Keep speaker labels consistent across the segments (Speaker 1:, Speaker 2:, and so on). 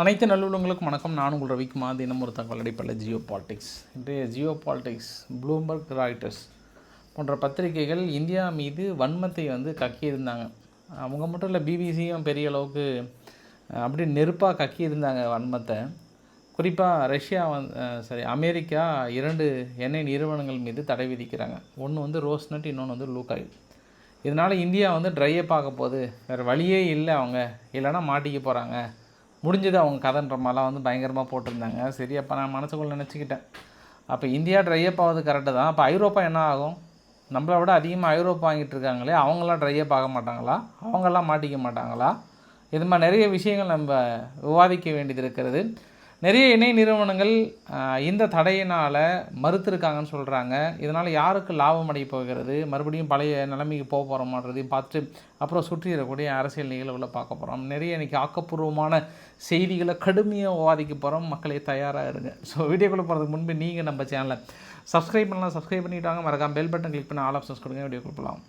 Speaker 1: அனைத்து நல்லுள்ளங்களுக்கும் வணக்கம். நான் உங்கள் ரவிக்குமார் தினம் ஒரு தகவல் அடிப்படையில் ஜியோ பாலிடிக்ஸ். இன்றைய ஜியோ பாலிடிக்ஸ் ப்ளூம்பர்க் ராய்டர்ஸ் போன்ற பத்திரிகைகள் இந்தியா மீது வன்மத்தை வந்து கக்கியிருந்தாங்க. அவங்க மட்டும் இல்லை பிபிசியும் பெரிய அளவுக்கு அப்படி அப்படியே நெருப்பாக கக்கியிருந்தாங்க வன்மத்தை. குறிப்பாக ரஷ்யா வந்து சரி அமெரிக்கா இரண்டு எண்ணெய் நிறுவனங்கள் மீது தடை விதிக்கிறாங்க. ஒன்று வந்து ரோஸ்நட் இன்னொன்று வந்து லூக்காய் இதனால் இந்தியா வந்து ட்ரையை பார்க்க போகுது. வேறு வழியே இல்லை அவங்க. இல்லைன்னா மாட்டிக்க போகிறாங்க முடிஞ்சது அவங்க கதைன்ற மாதிரிலாம் வந்து பயங்கரமாக போட்டிருந்தாங்க. சரி அப்போ நான் மனசுக்குள்ள நினச்சிக்கிட்டேன். அப்போ இந்தியா ட்ரையப் ஆகுது கரெக்டு தான். அப்போ ஐரோப்பா என்ன ஆகும்? நம்மளை விட அதிகமாக ஐரோப்பா வாங்கிட்டு இருக்காங்களே அவங்களாம் ட்ரையப் ஆக மாட்டாங்களா? அவங்களாம் மாட்டிக்க மாட்டாங்களா? இது மாதிரி நிறைய விஷயங்கள் நம்ம விவாதிக்க வேண்டியது இருக்கிறது. நிறைய இணை நிறுவனங்கள் இந்த தடையினால் மறுத்திருக்காங்கன்னு சொல்கிறாங்க இதனால் யாருக்கு லாபம் அடைய போகிறது? மறுபடியும் பழைய நிலைமைக்கு போக போகிறோமான்றதையும் பார்த்து அப்புறம் சுற்றி இருக்கக்கூடிய அரசியல் நிகழ்வுகளை பார்க்க போகிறோம் நிறைய இன்றைக்கி ஆக்கப்பூர்வமான செய்திகளை கடுமையாக வாதிக்க போகிறோம் மக்களே தயாராக இருங்க. ஸோ வீடியோக்குள்ளே போகிறதுக்கு முன்பு நீங்கள் நம்ம சேனலை சப்ஸ்கிரைப் பண்ணலாம். சப்ஸ்கிரைப் பண்ணிவிட்டாங்க மறக்காம பெல் பட்டன் கிளிக் பண்ணி ஆல் ஆப்ஷன்ஸ் கொடுங்க. வீடியோ கொடுப்பலாம்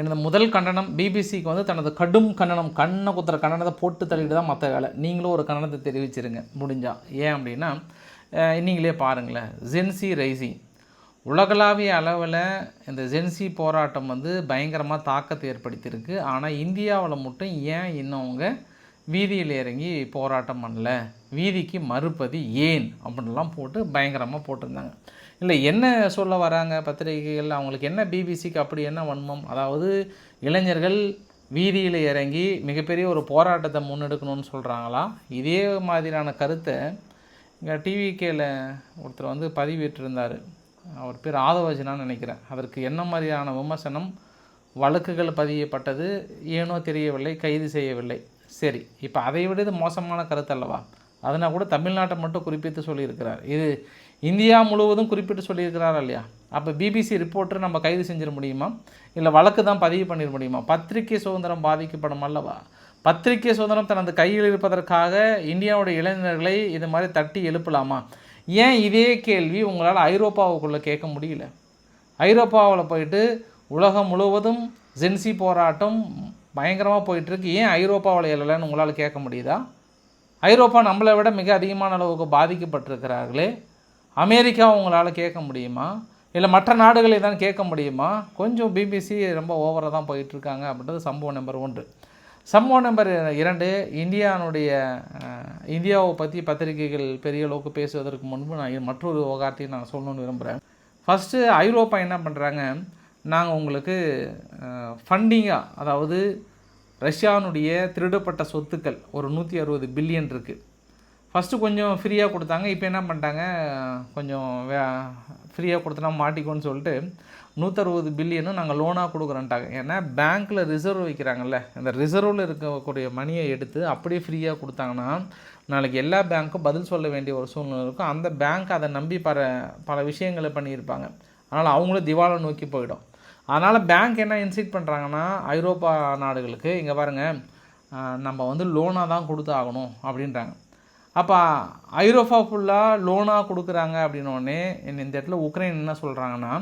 Speaker 1: எனது முதல் கண்டனம் பிபிசிக்கு வந்து தனது கடும் கண்டனம் கண்ணை குத்துற கண்டனத்தை போட்டு தள்ளிட்டு தான் மற்ற வேலை. நீங்களும் ஒரு கண்டனத்தை தெரிவிச்சிருங்க. முடிஞ்சா. ஏன் அப்படின்னா நீங்களே பாருங்களேன். ஜென்சி ரைசி உலகளாவிய அளவில் இந்த ஜென்சி போராட்டம் வந்து பயங்கரமாக தாக்கத்தை ஏற்படுத்தியிருக்கு. ஆனால் இந்தியாவில் மட்டும் ஏன் இன்னும் அவங்க வீதியில் இறங்கி போராட்டம் பண்ணல? வீதிக்கு மறுப்பது ஏன்? அப்படின்லாம் போட்டு பயங்கரமாக போட்டிருந்தாங்க. இல்லை என்ன சொல்ல வராங்க பத்திரிகைகள்? அவங்களுக்கு என்ன பிபிசிக்கு அப்படி என்ன வன்மம்? அதாவது இளைஞர்கள் வீதியில் இறங்கி மிகப்பெரிய ஒரு போராட்டத்தை முன்னெடுக்கணும்னு சொல்கிறாங்களா இதே மாதிரியான கருத்தை இங்கே டிவிகேயில் ஒருத்தர் வந்து பதிவிட்டிருந்தார் அவர் பேர் ஆதவஜனான்னு நினைக்கிறேன். அதற்கு என்ன மாதிரியான விமர்சனம்? வழக்குகள் பதியப்பட்டது. ஏனோ தெரியவில்லை கைது செய்யவில்லை. சரி இப்போ அதை விட இது மோசமான கருத்து அல்லவா? அதனால் கூட தமிழ்நாட்டை மட்டும் குறிப்பிட்டு சொல்லியிருக்கிறார். இது இந்தியா முழுவதும் குறிப்பிட்டு சொல்லியிருக்கிறாரா இல்லையா? அப்போ பிபிசி ரிப்போர்ட்டர் நம்ம கைது செஞ்சிட முடியுமா? இல்லை வழக்கு தான் பதிவு பண்ணிட முடியுமா? பத்திரிகை சுதந்திரம் பாதிக்கப்படும் அல்லவா? பத்திரிகை சுதந்திரம் தனது கையில் இருப்பதற்காக இந்தியாவுடைய இளைஞர்களை இது மாதிரி தட்டி எழுப்பலாமா? ஏன் இதே கேள்வி உங்களால் ஐரோப்பாவுக்குள்ளே கேட்க முடியல? ஐரோப்பாவில் போயிட்டு உலகம் முழுவதும் ஜென்சி போராட்டம் பயங்கரமாக போயிட்டுருக்கு. ஏன் ஐரோப்பாவில் எழலைன்னு உங்களால் கேட்க முடியுதா? ஐரோப்பா நம்மளை விட மிக அதிகமான அளவுக்கு பாதிக்கப்பட்டிருக்கிறார்களே. அமெரிக்கா உங்களால் கேட்க முடியுமா? இல்லை மற்ற நாடுகளை தான் கேட்க முடியுமா? கொஞ்சம் பிபிசி ரொம்ப ஓவராக தான் போயிட்டுருக்காங்க அப்படின்றது சம்பவம் நம்பர் ஒன்று. சம்பவம் நம்பர் இரண்டு இந்தியானுடைய இந்தியாவை பற்றி பத்திரிகைகள் பெரிய அளவுக்கு பேசுவதற்கு முன்பு நான் மற்றொரு விவகாரத்தையும் நான் சொல்லணும்னு விரும்புகிறேன் ஃபஸ்ட்டு ஐரோப்பா என்ன பண்ணுறாங்க நாங்கள் உங்களுக்கு ஃபண்டிங்காக அதாவது ரஷ்யானுடைய திருடப்பட்ட சொத்துக்கள் ஒரு நூற்றி அறுபது பில்லியன் இருக்குது ஃபஸ்ட்டு கொஞ்சம் ஃப்ரீயாக கொடுத்தாங்க. இப்போ என்ன பண்ணிட்டாங்க? கொஞ்சம் வே ஃப்ரீயாக கொடுத்தனா மாட்டிக்கோன்னு சொல்லிட்டு நூற்றறுபது பில்லியனும் நாங்கள் லோனாக கொடுக்குறோன்ட்டாங்க. ஏன்னா பேங்க்கில் ரிசர்வ் வைக்கிறாங்கல்ல. அந்த ரிசர்வில் இருக்கக்கூடிய மணியை எடுத்து அப்படியே ஃப்ரீயாக கொடுத்தாங்கன்னா நாளைக்கு எல்லா பேங்க்கும் பதில் சொல்ல வேண்டிய ஒரு சூழ்நிலை இருக்கும். அந்த பேங்க் அதை நம்பி பல பல விஷயங்களை பண்ணியிருப்பாங்க. அதனால் அவங்களும் திவாலை நோக்கி போயிடும். அதனால் பேங்க் என்ன இன்சைட் பண்ணுறாங்கன்னா ஐரோப்பா நாடுகளுக்கு இங்கே பாருங்கள் நம்ம வந்து லோனாக தான் கொடுத்து ஆகணும் அப்படின்றாங்க. அப்போ ஐரோப்பா ஃபுல்லாக லோனாக கொடுக்குறாங்க அப்படின்னோடனே இந்த இடத்துல உக்ரைன் என்ன சொல்கிறாங்கன்னா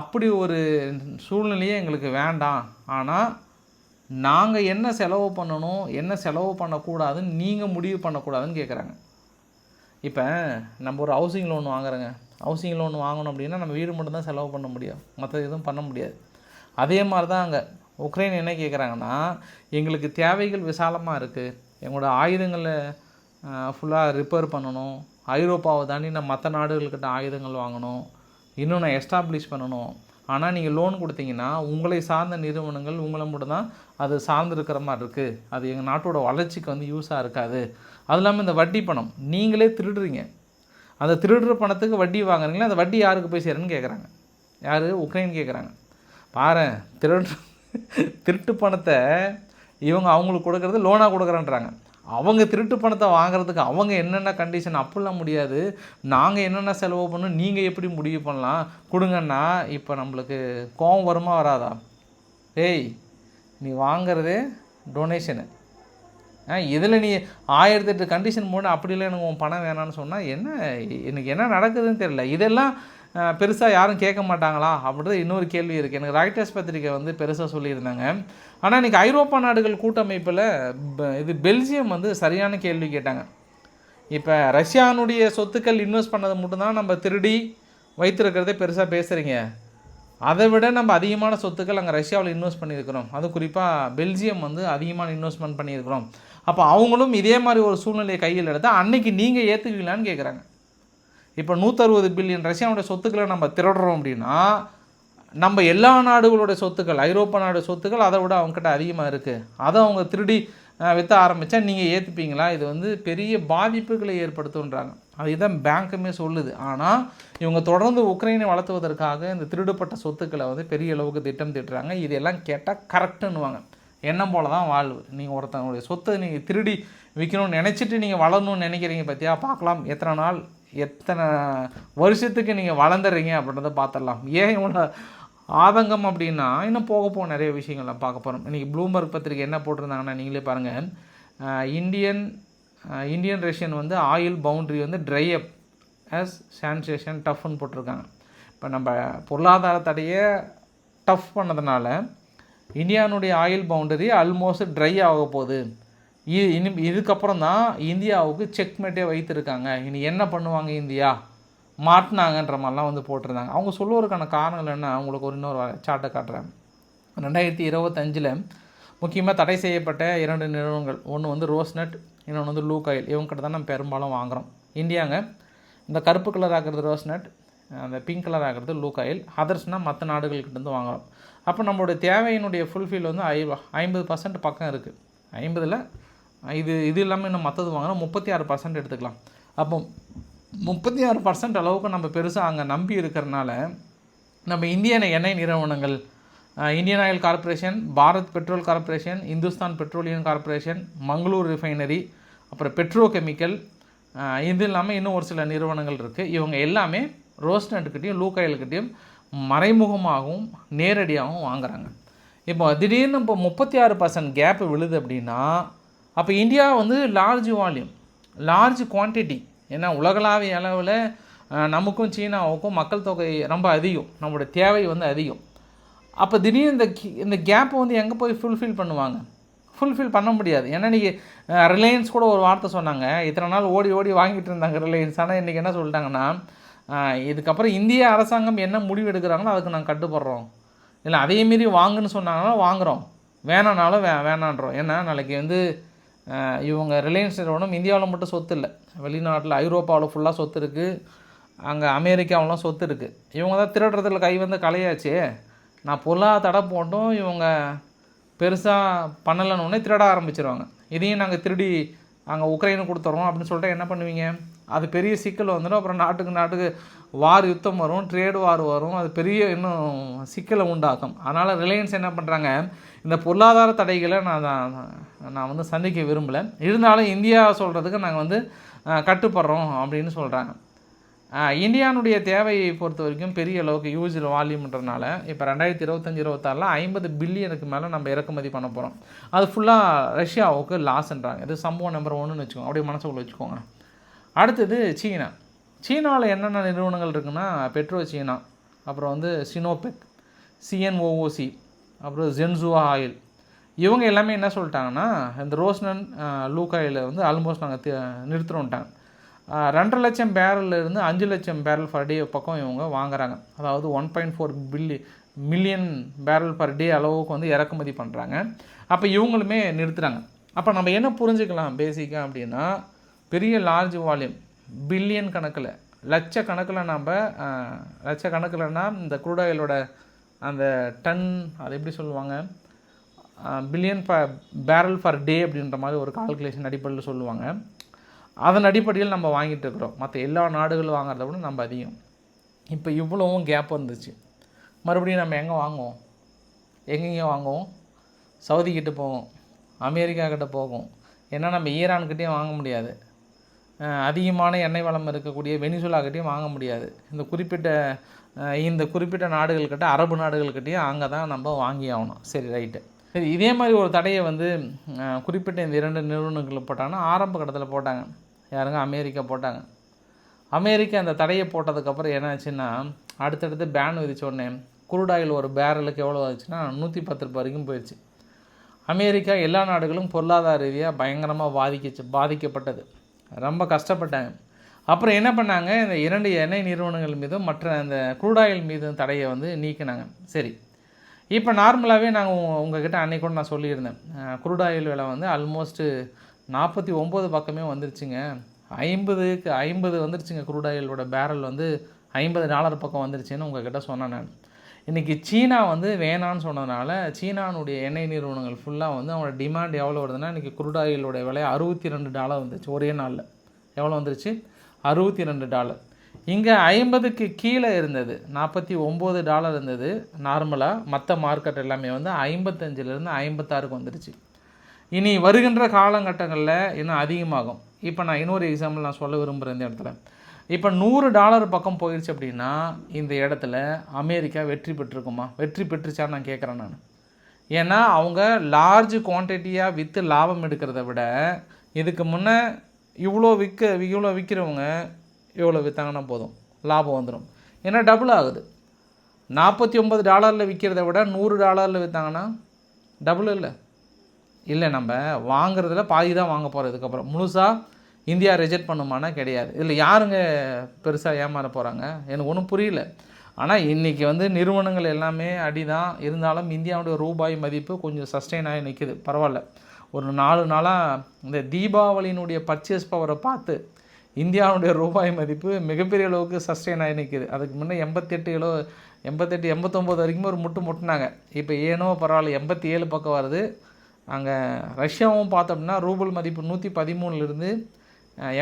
Speaker 1: அப்படி ஒரு சூழ்நிலையே எங்களுக்கு வேண்டாம். ஆனால் நாங்கள் என்ன செலவு பண்ணணும் என்ன செலவு பண்ணக்கூடாதுன்னு நீங்கள் முடிவு பண்ணக்கூடாதுன்னு கேட்குறாங்க இப்போ நம்ம ஒரு ஹவுசிங் லோன் வாங்குறோங்க. ஹவுசிங் லோன் வாங்கணும் அப்படின்னா நம்ம வீடு மட்டும்தான் செலவு பண்ண முடியும். மற்ற எதுவும் பண்ண முடியாது. அதே மாதிரி தான் அங்கே. உக்ரைன் என்ன கேட்குறாங்கன்னா எங்களுக்கு தேவைகள் விசாலமாக இருக்குது எங்களோட ஆயுதங்களை ஃபுல்லாக ரிப்பேர் பண்ணணும். ஐரோப்பாவை தாண்டி நான் மற்ற நாடுகள்கிட்ட ஆயுதங்கள் வாங்கணும். இன்னும் நான் எஸ்டாப்ளிஷ் பண்ணணும். ஆனால் நீங்கள் லோன் கொடுத்தீங்கன்னா உங்களை சார்ந்த நிறுவனங்கள் உங்களை மட்டும் தான் அது சார்ந்திருக்கிற மாதிரி இருக்குது அது எங்கள் நாட்டோட வளர்ச்சிக்கு வந்து யூஸாக இருக்காது. அது இல்லாமல் இந்த வட்டி பணம் நீங்களே திருடுறீங்க. அந்த திருடுற பணத்துக்கு வட்டி வாங்குறீங்களா? அந்த வட்டி யாருக்கு போய் சேருன்னு கேட்குறாங்க யார்? உக்ரைன் கேட்குறாங்க பாரு திருடு திருட்டு பணத்தை இவங்க அவங்களுக்கு கொடுக்குறது லோனாக கொடுக்குறேன்றாங்க. அவங்க திருட்டு பணத்தை வாங்குறதுக்கு அவங்க என்னென்ன கண்டிஷன் அப்படிலாம் முடியாது. நாங்கள் என்னென்ன செலவு பண்ணணும் நீங்கள் எப்படி முடிவு பண்ணலாம்? கொடுங்கன்னா இப்போ நம்மளுக்கு கோவம் வருமா வராதா? ஏய் நீ வாங்குறதே டொனேஷனு ஆ இதில் நீ ஆயிரத்தெட்டு கண்டிஷன் போட அப்படிலாம் எனக்கு உன் பணம் வேணாம்னு சொன்னால் என்ன எனக்கு என்ன நடக்குதுன்னு தெரியல. இதெல்லாம் பெருசாக யாரும் கேட்க மாட்டாங்களா? அப்படின்றது இன்னொரு கேள்வி இருக்குது எனக்கு ராய்டர்ஸ் பத்திரிக்கை வந்து பெருசாக சொல்லியிருந்தாங்க. ஆனால் இன்றைக்கி ஐரோப்பா நாடுகள் கூட்டமைப்பில் இது பெல்ஜியம் வந்து சரியான கேள்வி கேட்டாங்க. இப்போ ரஷ்யானுடைய சொத்துக்கள் இன்வெஸ்ட் பண்ணது மட்டும்தான் நம்ம திருடி வைத்திருக்கிறதே பெருசாக பேசுகிறீங்க அதை விட நம்ம அதிகமான சொத்துக்கள் அங்கே ரஷ்யாவில் இன்வெஸ்ட் பண்ணியிருக்கிறோம். அது குறிப்பாக பெல்ஜியம் வந்து அதிகமான இன்வெஸ்ட்மெண்ட் பண்ணியிருக்கிறோம். அப்போ அவங்களும் இதே மாதிரி ஒரு சூழ்நிலையை கையில் எடுத்தால் அன்னைக்கு நீங்கள் ஏற்றுக்குவீங்களான்னு கேட்குறாங்க இப்போ நூற்றறுபது பில்லியன் ரஷ்யாவோட சொத்துக்களை நம்ம திருடுறோம் அப்படின்னா நம்ம எல்லா நாடுகளுடைய சொத்துக்கள் ஐரோப்பா நாடு சொத்துக்கள் அதை விட அவங்ககிட்ட அதிகமாக இருக்குது அதை அவங்க திருடி விற்ற ஆரம்பித்தா நீங்கள் ஏற்றுப்பீங்களா இது வந்து பெரிய பாதிப்புகளை ஏற்படுத்துன்றாங்க. அதுதான் பேங்க்குமே சொல்லுது. ஆனால் இவங்க தொடர்ந்து உக்ரைனை வளர்த்துவதற்காக இந்த திருடப்பட்ட சொத்துக்களை வந்து பெரிய அளவுக்கு திட்டம் திட்டுறாங்க. இதெல்லாம் கேட்டால் கரெக்டுன்னுவாங்க எண்ணம் போல தான் வாழ்வு. நீங்கள் ஒருத்தவங்களுடைய சொத்தை நீங்கள் திருடி விற்கணும்னு நினச்சிட்டு நீங்கள் வளரணும்னு நினைக்கிறீங்க பார்த்தியா பார்க்கலாம். எத்தனை நாள் எத்தனை வருஷத்துக்கு நீங்கள் வளர்ந்துறீங்க அப்படின்றத பார்த்துடலாம் ஏன் இவ்வளோ ஆதங்கம் அப்படின்னா இன்னும் போக போக நிறைய விஷயங்கள்லாம் பார்க்க போகிறோம் இன்றைக்கி ப்ளூம்பர்க் பத்திரிக்கை என்ன போட்டிருந்தாங்கன்னா நீங்களே பாருங்கள் இந்தியன் இந்தியன் ரஷ்யன் வந்து ஆயில் பவுண்ட்ரி வந்து ட்ரை அப் ஆஸ் சான்சேஷன் டஃப்னு போட்டிருக்காங்க. இப்போ நம்ம பொருளாதார தடையை டஃப் பண்ணதுனால இந்தியானுடைய ஆயில் பவுண்டரி ஆல்மோஸ்ட் ட்ரை ஆக போகுது. இனி இதுக்கப்புறம் தான் இந்தியாவுக்கு செக்மேட்டே வைத்திருக்காங்க. இனி என்ன பண்ணுவாங்க இந்தியா? மாட்டினாங்கன்ற மாதிரிலாம் வந்து போட்டிருந்தாங்க. அவங்க சொல்லுவதற்கான காரணங்கள் என்ன? அவங்களுக்கு ஒரு இன்னொரு சாட்டை காட்டுறேன். ரெண்டாயிரத்தி இருபத்தஞ்சில் முக்கியமாக தடை செய்யப்பட்ட இரண்டு நிறுவனங்கள். ஒன்று வந்து ரோஸ்நட் இன்னொன்று வந்து லூக் இவங்ககிட்ட தான் நம்ம பெரும்பாலும் வாங்குகிறோம் இந்தியாங்க. இந்த கருப்பு கலர் ஆகிறது ரோஸ்நட் அந்த பிங்க் கலர் ஆகிறது லூக் அதர்ஸ்னால் மற்ற நாடுகள்கிட்டருந்து வாங்குகிறோம் அப்போ நம்மளுடைய தேவையினுடைய ஃபுல்ஃபில் வந்து ஐ ஐம்பது பர்சன்ட் பக்கம் இருக்குது ஐம்பதில் இது இது இல்லாமல் இன்னும் மற்றது வாங்கினா முப்பத்தி ஆறு பர்சன்ட் எடுத்துக்கலாம். அப்போ முப்பத்தி ஆறு பர்சன்ட் அளவுக்கு நம்ம பெருசாக அங்கே நம்பி இருக்கிறனால நம்ம இந்தியன் எண்ணெய் நிறுவனங்கள் Indian oil corporation Bharat petrol corporation Hindustan petroleum corporation Mangalore refinery அப்புறம் பெட்ரோ கெமிக்கல் இது இல்லாமல் இன்னும் ஒரு சில நிறுவனங்கள் இருக்குது இவங்க எல்லாமே ரோஸ்நட்டுக்கிட்டையும் லூக்காயில்கிட்டையும் மறைமுகமாகவும் நேரடியாகவும் வாங்குகிறாங்க இப்போ திடீர்னு இப்போ முப்பத்தி ஆறு பர்சன்ட் கேப் விழுது அப்படின்னா அப்போ இந்தியா வந்து லார்ஜ் வால்யூம் லார்ஜ் குவான்டிட்டி ஏன்னா உலகளாவிய அளவில் நமக்கும் சீனாவுக்கும் மக்கள் தொகை ரொம்ப அதிகம். நம்மளோட தேவை வந்து அதிகம். அப்போ திடீர்னு இந்த கி- இந்த கேப்பை வந்து எங்கே போய் ஃபுல்ஃபில் பண்ணுவாங்க? ஃபுல்ஃபில் பண்ண முடியாது. ஏன்னா இன்றைக்கி ரிலையன்ஸ் கூட ஒரு வார்த்தை சொன்னாங்க. இத்தனை நாள் ஓடி ஓடி வாங்கிட்டு இருந்தாங்க ரிலையன்ஸ் ஆனால் இன்றைக்கி என்ன சொல்லிட்டாங்கன்னா இதுக்கப்புறம் இந்திய அரசாங்கம் என்ன முடிவு எடுக்கிறாங்களோ அதுக்கு நாங்கள் கட்டுப்படுறோம். இல்லை அதே மீறி வாங்குன்னு சொன்னாங்கன்னா வாங்குகிறோம் வேணானாலும் வே வேணான்றோம். ஏன்னா நாளைக்கு வந்து இவங்க ரிலையன்ஸ் நிறுவனம் இந்தியாவில் மட்டும் சொத்து இல்லை. வெளிநாட்டில் ஐரோப்பாவில் ஃபுல்லாக சொத்து இருக்குது அங்கே அமெரிக்காவிலாம் சொத்து இருக்குது இவங்க தான் திருடுறதுல கை வந்து கலையாச்சே நான் பொருளாக தடை போட்டும் இவங்க பெருசாக பண்ணலைன்னு திருட ஆரம்பிச்சிருவாங்க. இதையும் நாங்கள் திருடி அங்கே உக்ரைனுக்கு கொடுத்துறோம் அப்படின்னு சொல்லிட்டு என்ன பண்ணுவீங்க? அது பெரிய சிக்கல் வந்துடும். அப்புறம் நாட்டுக்கு நாட்டுக்கு வார் யுத்தம் வரும் ட்ரேட் வார் வரும் அது பெரிய இன்னும் சிக்கலை உண்டாக்கும். அதனால் ரிலையன்ஸ் என்ன பண்ணுறாங்க இந்த பொருளாதார தடைகளை நான் தான் நான் வந்து சந்திக்க விரும்பலை. இருந்தாலும் இந்தியா சொல்கிறதுக்கு நாங்கள் வந்து கட்டுப்படுறோம் அப்படின்னு சொல்கிறாங்க இந்தியானுடைய தேவையை பொறுத்த வரைக்கும் பெரிய அளவுக்கு யூஸ் வால்யூம்ன்றனால இப்போ ரெண்டாயிரத்தி இருபத்தஞ்சி இருபத்தாறில் ஐம்பது பில்லியனுக்கு மேலே நம்ம இறக்குமதி பண்ண போகிறோம் அது ஃபுல்லாக ரஷ்யாவுக்கு லாஸ்ன்றாங்க இது சம்பவம் நம்பர் ஒன்றுன்னு வச்சுக்கோங்க. அப்படியே மனசுக்குள்ளே வச்சுக்கோங்க. அடுத்தது சீனா. சீனாவில் என்னென்ன நிறுவனங்கள் இருக்குன்னா பெட்ரோ சீனா அப்புறம் வந்து சினோபெக் சிஎன்ஓஓசி அப்புறம் ஜென்சுவா ஆயில். இவங்க எல்லாமே என்ன சொல்லிட்டாங்கன்னா இந்த ரோஸ்னன் லூக் வந்து ஆல்மோஸ்ட் நாங்கள் நிறுத்துறோன்ட்டாங்க. ரெண்டரை லட்சம் பேரல்ல இருந்து அஞ்சு லட்சம் பேரல் பர் டே பக்கம் இவங்க வாங்குறாங்க. அதாவது ஒன் பாயிண்ட் ஃபோர் பில்லி மில்லியன் பேரல் பர் டே அளவுக்கு வந்து இறக்குமதி பண்ணுறாங்க அப்போ இவங்களுமே நிறுத்துகிறாங்க அப்போ நம்ம என்ன புரிஞ்சுக்கலாம் பேசிக்காக அப்படின்னா பெரிய லார்ஜ் வால்யூம் பில்லியன் கணக்கில் லட்சக்கணக்கில் நம்ம லட்ச லட்சக்கணக்கில்னா இந்த crude அந்த டன் அது எப்படி சொல்லுவாங்க பில்லியன் ப பேரல் பர் டே அப்படின்ற மாதிரி ஒரு கால்குலேஷன் அடிப்படையில் சொல்லுவாங்க. அதன் அடிப்படையில் நம்ம வாங்கிட்டு இருக்கிறோம். மற்ற எல்லா நாடுகளும் வாங்குறத விட நம்ம அதிகம். இப்போ இவ்வளவும் கேப் வந்துச்சு. மறுபடியும் நம்ம எங்கே வாங்குவோம்? எங்கெங்கே வாங்குவோம். சவுதி கிட்டே போவோம். அமெரிக்கா கிட்டே போகும் ஏன்னா நம்ம ஈரான்கிட்டேயும் வாங்க முடியாது. அதிகமான எண்ணெய் வளம் இருக்கக்கூடிய வெனிசுலாக்கிட்டையும் வாங்க முடியாது. இந்த குறிப்பிட்ட இந்த குறிப்பிட்ட நாடுகள்கிட்ட அரபு நாடுகள்கிட்டையும் அங்கே தான் நம்ம வாங்கி ஆகணும். சரி ரைட்டு. சரி இதே மாதிரி ஒரு தடையை வந்து குறிப்பிட்ட இந்த இரண்டு நிறுவனங்கள் போட்டாங்கன்னா ஆரம்ப கட்டத்தில் போட்டாங்க. யாருங்க? அமெரிக்கா போட்டாங்க. அமெரிக்கா அந்த தடையை போட்டதுக்கப்புறம் என்ன ஆச்சுன்னா அடுத்தடுத்து பேன் விதிச்ச உடனே crude ஆயில் ஒரு பேரலுக்கு எவ்வளோ ஆச்சுன்னா நூற்றி பத்து ரூபாய் வரைக்கும் போயிடுச்சு அமெரிக்கா எல்லா நாடுகளும் பொருளாதார ரீதியாக பயங்கரமாக பாதிக்கிச்சு பாதிக்கப்பட்டது. ரொம்ப கஷ்டப்பட்டாங்க அப்புறம் என்ன பண்ணாங்க இந்த இரண்டு எண்ணெய் நிறுவனங்கள் மீதும் மற்ற அந்த குரூடாயில் மீதும் தடையை வந்து நீக்கினாங்க. சரி. இப்போ நார்மலாகவே நாங்கள் உங்ககிட்ட அன்னைக்கு கூட நான் சொல்லியிருந்தேன். குரூடாயில் விலை வந்து ஆல்மோஸ்ட்டு நாற்பத்தி ஒம்பது பக்கமே வந்துருச்சுங்க. ஐம்பதுக்கு ஐம்பது வந்துருச்சுங்க குரூடாயிலோட பேரல் வந்து ஐம்பது டாலர் பக்கம் வந்துருச்சுன்னு உங்ககிட்ட சொன்னேன் நான். இன்றைக்கி சீனா வந்து வேணான்னு சொன்னதுனால சீனானுடைய எண்ணெய் நிறுவனங்கள் ஃபுல்லாக வந்து அவங்களோட டிமாண்ட் எவ்வளோ வருதுன்னா இன்றைக்கி crude விலை அறுபத்தி ரெண்டு டாலர் வந்துச்சு ஒரே நாளில். எவ்வளோ வந்துருச்சு? அறுபத்தி ரெண்டு டாலர் இங்கே ஐம்பதுக்கு கீழே இருந்தது நாற்பத்தி ஒம்பது டாலர் இருந்தது. நார்மலாக மற்ற மார்க்கெட் எல்லாமே வந்து ஐம்பத்தஞ்சிலேருந்து ஐம்பத்தாறுக்கு வந்துருச்சு. இனி வருகின்ற காலகட்டங்களில் இன்னும் அதிகமாகும். இப்போ நான் இன்னொரு எக்ஸாம்பிள் நான் சொல்ல விரும்புகிறேன் இந்த இடத்துல. இப்போ நூறு டாலர் பக்கம் போயிடுச்சு அப்படின்னா இந்த இடத்துல அமெரிக்கா வெற்றி பெற்றிருக்குமா? வெற்றி பெற்றுச்சான்னு நான் கேட்குறேன் நான். ஏன்னா அவங்க லார்ஜ் குவான்டிட்டியாக விற்று லாபம் எடுக்கிறத விட இதுக்கு முன்னே இவ்வளோ விற்க இவ்வளோ விற்கிறவங்க இவ்வளோ விற்றாங்கன்னா போதும். லாபம் வந்துடும் ஏன்னா டபுள் ஆகுது. நாற்பத்தி ஒம்பது டாலரில் விற்கிறத விட நூறு டாலரில் விற்றாங்கன்னா டபுள் இல்லை. இல்லை நம்ம வாங்குறதுல பாதி தான் வாங்க போகிறோம் இதுக்கப்புறம். முழுசாக இந்தியா ரிஜெக்ட் பண்ணுமானா கிடையாது. இல்லை யாருங்க பெருசாக ஏமாற போகிறாங்க எனக்கு ஒன்றும் புரியல. ஆனால் இன்றைக்கி வந்து நிறுவனங்கள் எல்லாமே அடி தான் இருந்தாலும் இந்தியாவுடைய ரூபாய் மதிப்பு கொஞ்சம் சஸ்டெயின் ஆகி நிற்கிது பரவாயில்ல. ஒரு நாலு நாளாக இந்த தீபாவளியினுடைய பர்ச்சேஸ் பவரை பார்த்து இந்தியாவுடைய ரூபாய் மதிப்பு மிகப்பெரிய அளவுக்கு சஸ்டெயின் ஆகி நிற்கிது அதுக்கு முன்னே எண்பத்தெட்டு கிலோ எண்பத்தெட்டு எண்பத்தொம்போது வரைக்கும் ஒரு முட்டு முட்டினாங்க. இப்போ ஏனோ பரவாயில்ல எண்பத்தி ஏழு பக்கம் வருது. அங்கே ரஷ்யாவும் பார்த்தோம்னா ரூபல் மதிப்பு நூற்றி பதிமூணுலேருந்து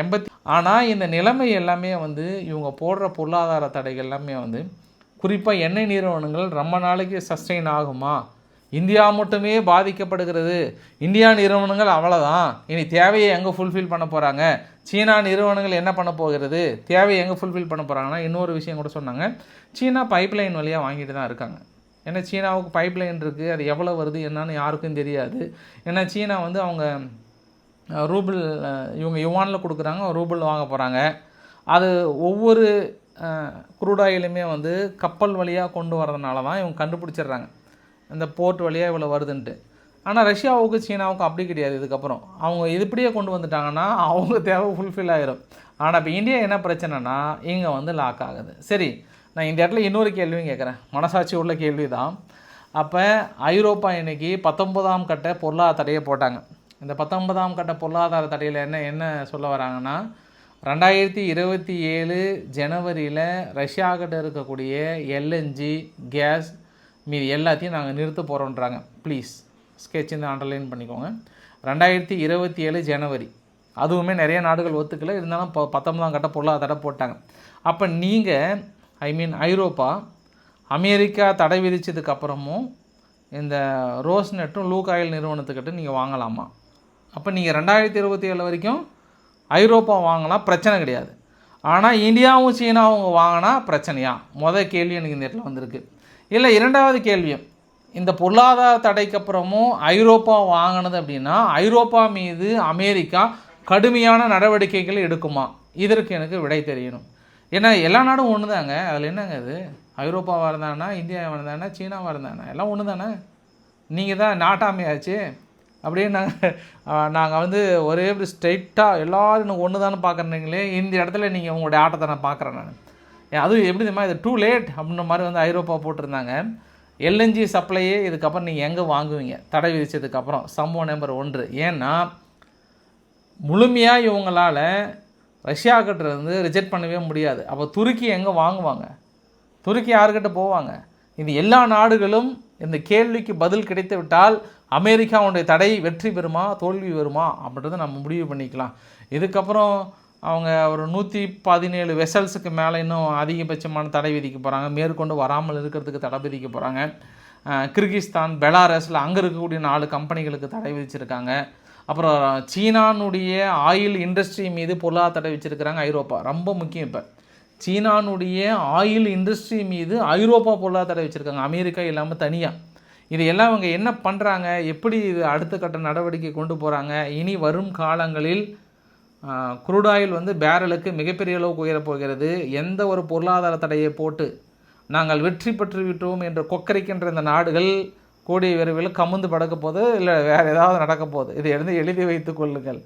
Speaker 1: எண்பத்தி ஆனால் இந்த நிலைமை எல்லாமே வந்து இவங்க போடுற பொருளாதார தடைகள் எல்லாமே வந்து குறிப்பாக எண்ணெய் நிறுவனங்கள் ரொம்ப நாளைக்கு சஸ்டெயின் ஆகுமா? இந்தியா மட்டுமே பாதிக்கப்படுகிறது. இந்தியா நிறுவனங்கள் அவ்வளோதான் இனி தேவையை எங்கே ஃபுல்ஃபில் பண்ண போகிறாங்க சீனா நிறுவனங்கள் என்ன பண்ண போகிறது? தேவையை எங்கே ஃபுல்ஃபில் பண்ண போகிறாங்கன்னா இன்னொரு விஷயம் கூட சொன்னாங்க. சீனா பைப்லைன் வழியாக வாங்கிட்டு தான் இருக்காங்க. ஏன்னா சீனாவுக்கு பைப்லைன் இருக்குது அது எவ்வளோ வருது என்னன்னு யாருக்கும் தெரியாது. ஏன்னா சீனா வந்து அவங்க ரூபிள் இவங்க யுவானில் கொடுக்குறாங்க ரூபிள் வாங்க போகிறாங்க அது ஒவ்வொரு குரூட் ஆயிலுமே வந்து கப்பல் வழியாக கொண்டு வரதுனால தான் இவங்க கண்டுபிடிச்சிடுறாங்க. இந்த போர்ட் வழியாக இவ்வளோ வருதுன்ட்டு. ஆனால் ரஷ்யாவுக்கு சீனாவுக்கும் அப்படி கிடையாது இதுக்கப்புறம். அவங்க இது இப்படியே கொண்டு வந்துட்டாங்கன்னா அவங்க தேவை ஃபுல்ஃபில் ஆயிரும். ஆனால் இப்போ இந்தியா என்ன பிரச்சனைனா இங்கே வந்து லாக் ஆகுது. சரி நான் இந்த இடத்துல இன்னொரு கேள்வியும் கேட்குறேன். மனசாட்சி உள்ள கேள்வி தான் அப்போ ஐரோப்பா இன்னைக்கு பத்தொன்பதாம் கட்ட பொருளாதார தடையை போட்டாங்க. இந்த பத்தொன்பதாம் கட்ட பொருளாதார தடையில் என்ன என்ன சொல்ல வராங்கன்னா ரெண்டாயிரத்தி இருபத்தி ஏழு ஜனவரியில் ரஷ்யா கிட்ட இருக்கக்கூடிய எல்என்ஜி கேஸ் மீது எல்லாத்தையும் நாங்கள் நிறுத்த போகிறோன்றாங்க ப்ளீஸ் ஸ்கெட்ச் இந்த அண்டர்லைன் பண்ணிக்கோங்க. ரெண்டாயிரத்தி இருபத்தி ஏழு ஜனவரி. அதுவுமே நிறைய நாடுகள் ஒத்துக்கலை. இருந்தாலும் இப்போ பத்தொன்பதாம் கட்ட பொருளாதார தடை போட்டாங்க. அப்போ நீங்கள் ஐ மீன் ஐரோப்பா அமெரிக்கா தடை விதிச்சதுக்கு அப்புறமும் இந்த ரோஸ் நெட்டும் லூக் ஆயில் நிறுவனத்துக்கிட்ட நீங்கள் வாங்கலாமா? அப்போ நீங்கள் ரெண்டாயிரத்தி இருபத்தி ஏழு வரைக்கும் ஐரோப்பா வாங்கினா பிரச்சனை கிடையாது. ஆனால் இந்தியாவும் சீனாவும் வாங்கினா பிரச்சனையா? மொதல் கேள்வி எனக்கு இந்த இடத்துல வந்திருக்கு. இல்லை இரண்டாவது கேள்வியும். இந்த பொருளாதார தடைக்கு அப்புறமும் ஐரோப்பா வாங்கினது அப்படின்னா ஐரோப்பா மீது அமெரிக்கா கடுமையான நடவடிக்கைகள் எடுக்குமா? இதற்கு எனக்கு விடை தெரியணும். ஏன்னா எல்லா நாடும் ஒன்று தாங்க அதில் என்னங்க இது? ஐரோப்பாவாக இருந்தானா இந்தியாவாக இருந்தானா சீனாவாக இருந்தானா எல்லாம் ஒன்று தானே நீங்கள் தான் நாட்டாமையாச்சு அப்படியே நாங்கள் நாங்கள் வந்து ஒரே இப்படி ஸ்ட்ரைட்டாக எல்லோரும் எனக்கு ஒன்று தானே பார்க்குறீங்களே இந்த இடத்துல நீங்கள் உங்களுடைய ஆட்டத்தை நான் பார்க்குறேன் நான். அதுவும் எப்படி தெரியுமா இது டூ லேட் அப்படின்ற மாதிரி வந்து ஐரோப்பா போட்டிருந்தாங்க. எல்என்ஜி சப்ளையே இதுக்கப்புறம் நீங்கள் எங்கே வாங்குவீங்க? தடை விதித்ததுக்கப்புறம் சம்பவம் நம்பர் ஒன்று. ஏன்னா முழுமையாக இவங்களால் ரஷ்யாக்கிட்ட இருந்து ரிஜெக்ட் பண்ணவே முடியாது. அப்போ துருக்கி எங்கே வாங்குவாங்க? துருக்கி யாருக்கிட்ட போவாங்க? இது எல்லா நாடுகளும் இந்த கேள்விக்கு பதில் கிடைத்து விட்டால் அமெரிக்காவுடைய தடை வெற்றி பெறுமா தோல்வி வருமா அப்படின்றத நம்ம முடிவு பண்ணிக்கலாம். இதுக்கப்புறம் அவங்க ஒரு நூற்றி பதினேழு வெசல்ஸுக்கு மேலே இன்னும் அதிகபட்சமான தடை விதிக்க போகிறாங்க மேற்கொண்டு வராமல் இருக்கிறதுக்கு தடை விதிக்க போகிறாங்க கிர்கிஸ்தான் பெலாரஸில் அங்கே இருக்கக்கூடிய நாலு கம்பெனிகளுக்கு தடை விதிச்சிருக்காங்க. அப்புறம் சீனானுடைய ஆயில் இண்டஸ்ட்ரி மீது பொருளாதார தடை வச்சுருக்கிறாங்க ஐரோப்பா. ரொம்ப முக்கியம் இப்போ. சீனானுடைய ஆயில் இண்டஸ்ட்ரி மீது ஐரோப்பா பொருளாதார தடை வச்சுருக்காங்க அமெரிக்கா இல்லாமல் தனியாக இது எல்லாம் அவங்க என்ன பண்ணுறாங்க எப்படி இது அடுத்த கட்ட நடவடிக்கை கொண்டு போகிறாங்க இனி வரும் காலங்களில் குரூட் ஆயில் வந்து பேரலுக்கு மிகப்பெரிய அளவுக்கு உயரப் போகிறது. எந்த ஒரு பொருளாதார தடையை போட்டு நாங்கள் வெற்றி பெற்று விட்டோம் என்று கொக்கரிக்கின்ற இந்த நாடுகள் கூடிய விரைவில் கமுந்து படக்க இல்லை வேறு ஏதாவது நடக்க போகுது. இதை எழுந்து எழுதி வைத்து கொள்ளுங்கள்.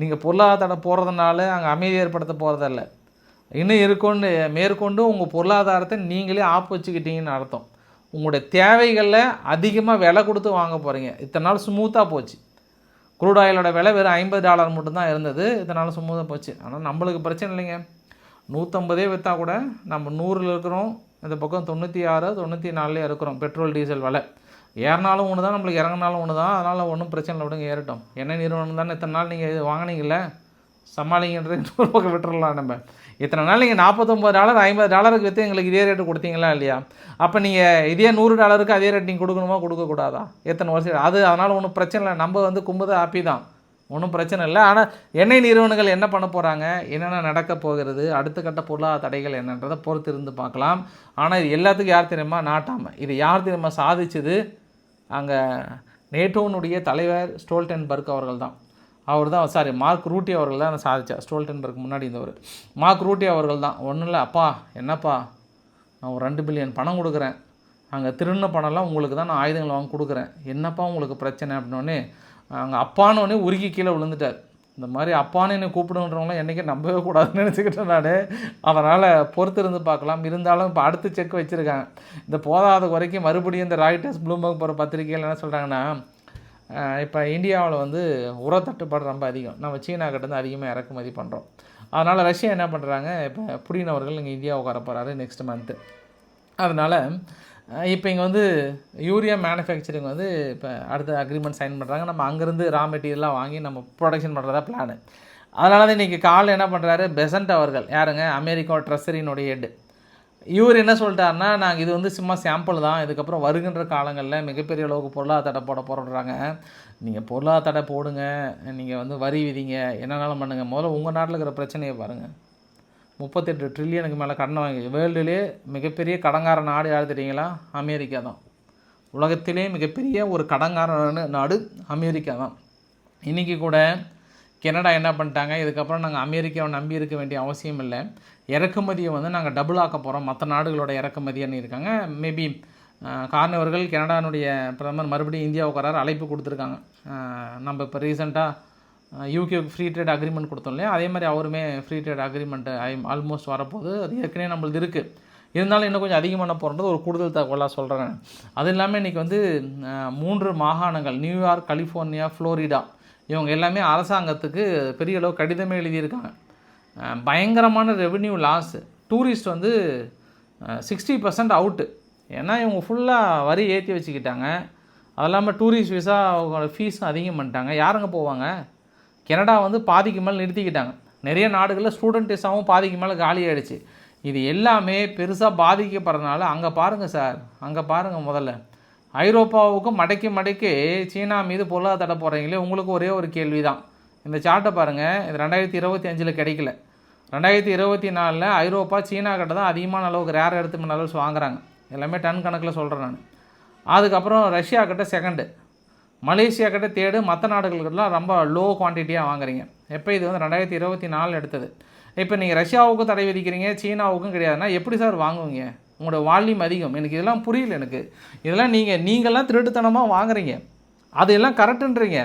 Speaker 1: நீங்கள் பொருளாதார தடை போகிறதுனால அங்கே அமைதி ஏற்படுத்த போகிறதில்ல இன்னும் இருக்கொண்டு மேற்கொண்டு உங்கள் பொருளாதாரத்தை நீங்களே ஆப்பு வச்சுக்கிட்டீங்கன்னு அர்த்தம். உங்களுடைய தேவைகளில் அதிகமாக விலை கொடுத்து வாங்க போகிறீங்க இத்தனை நாள் ஸ்மூத்தாக போச்சு. குரூட் ஆயிலோட விலை வெறும் ஐம்பது டாலர் மட்டும்தான் இருந்தது. இத்தனை நாள் ஸ்மூத்தாக போச்சு. ஆனால் நம்மளுக்கு பிரச்சனை இல்லைங்க. நூற்றம்பதே விற்றா கூட நம்ம நூறில் இருக்கிறோம். இந்த பக்கம் தொண்ணூற்றி ஆறு தொண்ணூற்றி நாலுலேயே இருக்கிறோம். பெட்ரோல் டீசல் விலை. ஏறினாலும் ஒன்று தான் நம்மளுக்கு இறங்கினாலும் ஒன்று தான் அதனால் ஒன்றும் பிரச்சனை இல்லை விடுங்க ஏறட்டும். என்ன நிறுவனம் தானே இத்தனை நாள் நீங்கள் இது வாங்கினீங்கல்ல? சமாளிங்கன்ற இன்னொரு பக்கம் விட்டுறலாம் நம்ம. இத்தனை நாள் நீங்கள் நாற்பத்தொம்பது டாலர் ஐம்பது டாலருக்கு விற்று எங்களுக்கு இதே ரேட்டு கொடுத்தீங்களா இல்லையா? அப்போ நீங்கள் இதே நூறு டாலருக்கு அதே ரேட் நீங்கள் கொடுக்கணுமா கொடுக்கக்கூடாதா? எத்தனை வருஷம்? அது அதனால் ஒன்றும் பிரச்சனை இல்லை. நம்ம வந்து கும்பது ஹாப்பி தான் ஒன்றும் பிரச்சனை இல்லை. ஆனால் எண்ணெய் நிறுவனங்கள் என்ன பண்ண போகிறாங்க என்னென்ன நடக்க போகிறது? அடுத்த கட்ட பொருளாதார தடைகள் என்னன்றதை பொறுத்து இருந்து பார்க்கலாம். ஆனால் இது எல்லாத்துக்கும் யார் தெரியுமா? நாட்டாமல் இது யார் தெரியுமா? சாதிச்சது அங்கே நேட்டோனுடைய தலைவர் ஸ்டோல்டன்பர்க் அவர்கள் தான் அவர் தான் சாரி மார்க் ரூட்டி அவர்கள் தான் சாதிச்சார். ஸ்டோல்டன்பர்க் முன்னாடி இருந்தவர். மார்க் ரூட்டி அவர்கள் தான். ஒன்றும் இல்லை அப்பா என்னப்பா? நான் ஒரு ரெண்டு பில்லியன் பணம் கொடுக்குறேன். அங்கே திருண்ண பணம்லாம் உங்களுக்கு தான் நான் ஆயுதங்கள் வாங்கி கொடுக்குறேன். என்னப்பா உங்களுக்கு பிரச்சனை அப்படின்னோடனே அங்கே அப்பானோடனே உருகி கீழே விழுந்துட்டார். இந்த மாதிரி அப்பான்னு என்னை கூப்பிடுன்றவங்களாம் என்றைக்கே நம்பவே கூடாதுன்னு நினச்சிக்கிட்டேன் நான். அதனால் பொறுத்து இருந்து பார்க்கலாம். இருந்தாலும் இப்போ அடுத்து செக் வச்சுருக்காங்க. இந்த போதாத குறைக்கும் மறுபடியும் இந்த ராய்டர்ஸ் ப்ளூம்பர்க் போகிற பத்திரிகையில் என்ன சொல்கிறாங்கன்னா இப்போ இந்தியாவில் வந்து உர தட்டுப்பாடு ரொம்ப அதிகம். நம்ம சீனாக்கிட்டேருந்து அதிகமாக இறக்குமதி பண்ணுறோம் அதனால் ரஷ்யா என்ன பண்ணுறாங்க இப்போ புடின் அவர்கள் இங்கே இந்தியாவுக்கு உட்கார போகிறாரு நெக்ஸ்ட் மந்த்து அதனால் இப்போ இங்கே வந்து யூரியா மேனுஃபேக்சரிங் வந்து இப்போ அடுத்த அக்ரிமெண்ட் சைன் பண்ணுறாங்க நம்ம அங்கேருந்து ரா மெட்டீரியல்லாம் வாங்கி நம்ம ப்ரொடக்ஷன் பண்ணுறதா பிளானு அதனால தான் இன்றைக்கி காலைல என்ன பண்ணுறாரு பெசன்ட் அவர்கள் யாருங்க? அமெரிக்கா ட்ரெஸரினுடைய ஹெட் இவர் என்ன சொல்லிட்டாருன்னா நாங்கள் இது வந்து சும்மா சாம்பிள் தான் இதுக்கப்புறம் வருகின்ற காலங்களில் மிகப்பெரிய அளவுக்கு பொருளாதார தடை போட போகிறோன்றாங்க நீங்கள் பொருளாதார தடை போடுங்க நீங்கள் வந்து வரி விதிங்க என்னென்னாலும் பண்ணுங்கள் முதல்ல உங்கள் நாட்டில் இருக்கிற பிரச்சனையை பாருங்கள் முப்பத்தெட்டு ட்ரில்லியனுக்கு மேலே கடன் வாங்கி வேர்ல்டுலே மிகப்பெரிய கடங்கார நாடு யார் தெரியுங்களா அமெரிக்கா தான். உலகத்திலே மிகப்பெரிய ஒரு கடங்கார நாடு அமெரிக்கா தான். இன்றைக்கி கூட கெனடா என்ன பண்ணிட்டாங்க? இதுக்கப்புறம் நாங்கள் அமெரிக்காவை நம்பி இருக்க வேண்டிய அவசியம் இல்லை. இறக்குமதியை வந்து நாங்கள் டபுள் ஆக்க போகிறோம் மற்ற நாடுகளோட இறக்குமதின்னு இருக்காங்க. மேபி காரணவர்கள் கனடானுடைய பிரதமர் மறுபடியும் இந்தியாவுக்கு வராரு. அழைப்பு கொடுத்துருக்காங்க. நம்ம இப்போ ரீசெண்டாக யூகேக்கு ஃப்ரீ ட்ரேட் அக்ரிமெண்ட் கொடுத்தோம் இல்லையா? அதே மாதிரி அவருமே ஃப்ரீ ட்ரேட் அக்ரிமெண்ட்டு ஐ ஆல்மோஸ்ட் வரப்போகுது. அது ஏற்கனவே நம்மளது இருக்குது இருந்தாலும் இன்னும் கொஞ்சம் அதிகமான போகிறது ஒரு கூடுதல் தகவலாக சொல்கிறேன் அது இல்லாமல் இன்றைக்கி வந்து மூன்று மாகாணங்கள் நியூயார்க் கலிஃபோர்னியா ஃப்ளோரிடா இவங்க எல்லாமே அரசாங்கத்துக்கு பெரிய அளவு கடிதமே எழுதியிருக்காங்க. பயங்கரமான ரெவென்யூ லாஸு டூரிஸ்ட் வந்து சிக்ஸ்டி பர்சன்ட் அவுட்டு ஏன்னா இவங்க ஃபுல்லாக வரி ஏற்றி வச்சுக்கிட்டாங்க. அது இல்லாமல் டூரிஸ்ட் விசா ஃபீஸும் அதிகம் பண்ணிட்டாங்க. யாருங்க போவாங்க? கனடா வந்து பாதிக்கு மேலே நிறுத்திக்கிட்டாங்க. நிறைய நாடுகளில் ஸ்டூடெண்ட் விசாவும் பாதிக்கு மேலே காலி ஆயிடுச்சு இது எல்லாமே பெருசாக பாதிக்கப்படுறதுனால அங்கே பாருங்கள் சார். அங்கே பாருங்கள் முதல்ல. ஐரோப்பாவுக்கும் மடக்கி மடக்கி சீனா மீது பொருளாதார தடை போடுறீங்களே உங்களுக்கு ஒரே ஒரு கேள்வி தான் இந்த சார்ட்டை பாருங்கள் இது ரெண்டாயிரத்தி இருபத்தி அஞ்சில் கிடைக்கல. ரெண்டாயிரத்தி இருபத்தி நாலில் ஐரோப்பா சீனா கிட்ட தான் அதிகமான அளவுக்கு ரேர் எடுத்து மினரல்ஸ் வாங்குறாங்க. எல்லாமே டன் கணக்கில் சொல்கிறேன் நான். அதுக்கப்புறம் ரஷ்யா கிட்ட செகண்டு மலேசியா கிட்ட தேடு மற்ற நாடுகளுக்கெல்லாம் ரொம்ப லோ குவான்டிட்டியாக வாங்குறீங்க. எப்போ இது வந்து ரெண்டாயிரத்தி இருபத்தி நாலு எடுத்தது? இப்போ நீங்கள் ரஷ்யாவுக்கும் தடை விதிக்கிறீங்க சீனாவுக்கும் கிடையாதுன்னா எப்படி சார் வாங்குவீங்க? உங்களோட வால்யூம் அதிகம். எனக்கு இதெல்லாம் புரியல எனக்கு. இதெல்லாம் நீங்கள் நீங்கள்லாம் திருட்டுத்தனமாக வாங்குறீங்க. அதையெல்லாம் கரெக்டுன்றீங்க.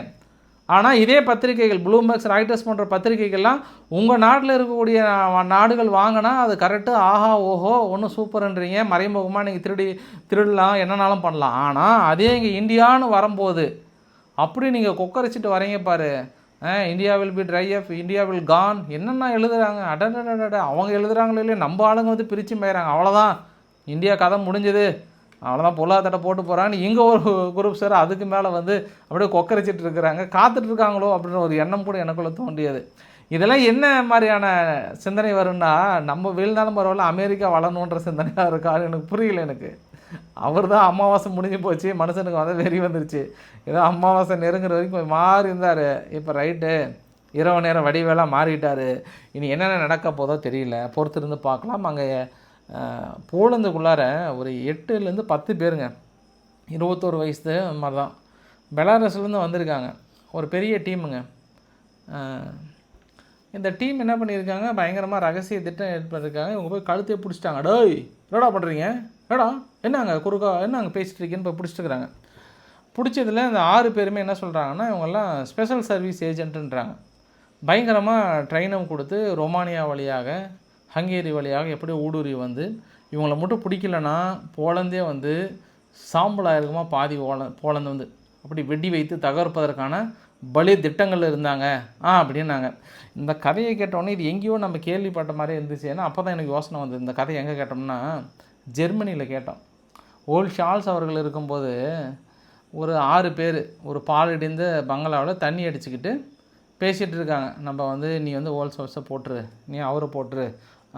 Speaker 1: ஆனால் இதே பத்திரிகைகள் ப்ளூம்பர்க்ஸ் ராய்டர்ஸ் போன்ற பத்திரிகைகள்லாம் உங்கள் நாட்டில் இருக்கக்கூடிய நாடுகள் வாங்கினா அது கரெக்டு ஆஹா ஓஹோ ஒன்றும் சூப்பர்ன்றீங்க. மறைமுகமாக நீங்கள் திருடி திருடலாம் என்னனாலும் பண்ணலாம். ஆனால் அதே இங்கே இந்தியான்னு வரும்போது அப்படி நீங்கள் கொக்கரிச்சிட்டு வரீங்க பாரு. India will be dry up India will con என்னென்ன எழுதுகிறாங்க அடடடட அவங்க எழுதுகிறாங்களோ இல்லையோ நம்ம ஆளுங்க வந்து பிரித்து போயிடறாங்க அவ்வளோதான் இந்தியா கதை முடிஞ்சது. அவ்வளோதான் பொருளாதாரத்தை போட்டு போகிறான்னு இங்கே ஒரு குரூப் சார் அதுக்கு மேலே வந்து அப்படியே கொக்கரிச்சிட்டு இருக்கிறாங்க. காத்துட்டு இருக்காங்களோ அப்படின்ற ஒரு எண்ணம் கூட எனக்குள்ளே தோன்றியது. இதெல்லாம் என்ன மாதிரியான சிந்தனை வரும்னா நம்ம வீழ்ந்தாலும் பரவாயில்ல அமெரிக்கா வளரணுன்ற சிந்தனையாக இருக்காரு எனக்கு புரியல எனக்கு. அவர் தான் அமாவாசை முடிஞ்சு போச்சு மனுஷனுக்கு வந்து வெறி வந்துருச்சு. ஏதோ அமாவாசை நெருங்குற வரைக்கும் மாறி இருந்தார். இப்போ ரைட்டு இரவு நேரம் வடிவேலாக மாறிட்டார். இனி என்னென்ன நடக்க போதோ தெரியல. பொறுத்திருந்து பார்க்கலாம். அங்கே போலந்துக்குள்ளார ஒரு எட்டுலேருந்து பத்து பேருங்க. இருபத்தோரு வயசு அந்த மாதிரி தான் பெலாரஸ்லேருந்து வந்திருக்காங்க. ஒரு பெரிய டீமுங்க. இந்த டீம் என்ன பண்ணியிருக்காங்க? பயங்கரமாக ரகசிய திட்டம் ஏற்பட்டிருக்காங்க. இவங்க போய் கழுத்தையே பிடிச்சிட்டாங்க. டேய் என்னடா பண்ணுறீங்க ஏடா என்னங்க குறுக்கா என்னங்க பேசிகிட்டு இருக்கீங்கன்னு போய் பிடிச்சிட்டுருக்குறாங்க. பிடிச்சதுல இந்த ஆறு பேருமே என்ன சொல்கிறாங்கன்னா இவங்கெல்லாம் ஸ்பெஷல் சர்வீஸ் ஏஜென்ட்டுன்றாங்க பயங்கரமாக ட்ரைனம் கொடுத்து ரொமானியா வழியாக ஹங்கேரி வழியாக எப்படியோ ஊடுருவி வந்து இவங்கள மட்டும் பிடிக்கலன்னா போலந்தே வந்து சாம்பலாக இருக்குமா பாதி ஓல போலந்து வந்து அப்படி வெடி வைத்து தகர்ப்பதற்கான பலி திட்டங்கள் இருந்தாங்க. ஆ அப்படின்னாங்க. இந்த கதையை கேட்டோன்னே இது எங்கேயோ நம்ம கேள்விப்பட்ட மாதிரி இருந்துச்சு. ஏன்னா அப்போ தான் எனக்கு யோசனை வந்தது. இந்த கதையை எங்கே கேட்டோம்னா ஜெர்மனியில் கேட்டோம். ஓல்ட் ஷால்ஸ் அவர்கள் இருக்கும்போது ஒரு ஆறு பேர் ஒரு பாலடிந்த பங்களாவில் தண்ணி அடிச்சுக்கிட்டு பேசிகிட்டு இருக்காங்க. நம்ம வந்து நீ வந்து ஓல்ஸ் ஹவுஸை போட்டுரு. நீ அவரை போட்டுரு.